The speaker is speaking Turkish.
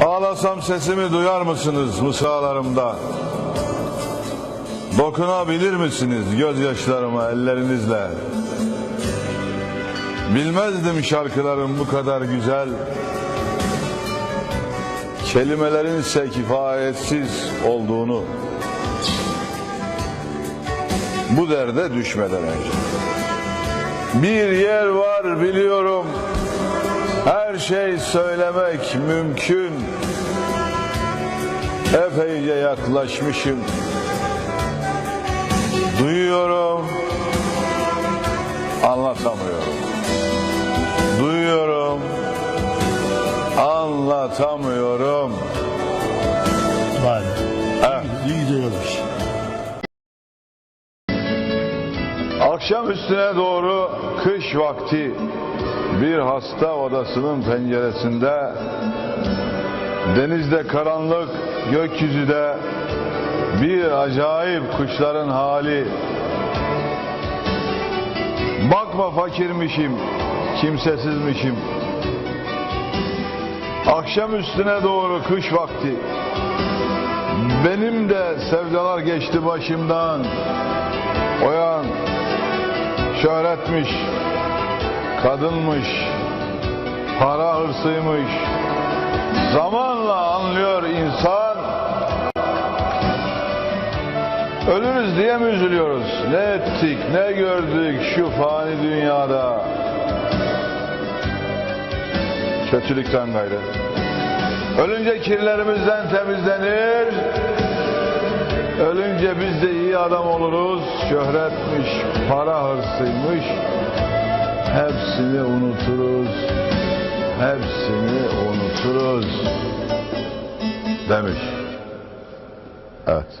Ağlasam sesimi duyar mısınız mısralarımda? Dokunabilir misiniz gözyaşlarıma ellerinizle? Bilmezdim şarkıların bu kadar güzel. Kelimelerin ise kifayetsiz olduğunu. Bu derde düşmeden önce. Bir yer var biliyorum. Her şey söylemek mümkün. Epeyce yaklaşmışım. Duyuyorum. Anlatamıyorum. Duyuyorum. Anlatamıyorum. Vay be. Evet. Güzel olmuş. Akşam üstüne doğru kış vakti bir hasta odasının penceresinde denizde karanlık gökyüzüde bir acayip kuşların hali. Bakma fakirmişim kimsesizmişim. Akşam üstüne doğru kış vakti. Benim de sevdalar geçti başımdan. Oyan şöhretmiş, kadınmış, para hırsıymış. Zamanla anlıyor insan. Ölürüz diye mi üzülüyoruz? Ne ettik, ne gördük şu fani dünyada? Kötülükten gayrı. Ölünce kirlerimizden temizlenir. Ölünce biz de iyi adam oluruz. Şöhretmiş, para hırsıymış. Hepsini unuturuz. Hepsini unuturuz. Demiş. Evet.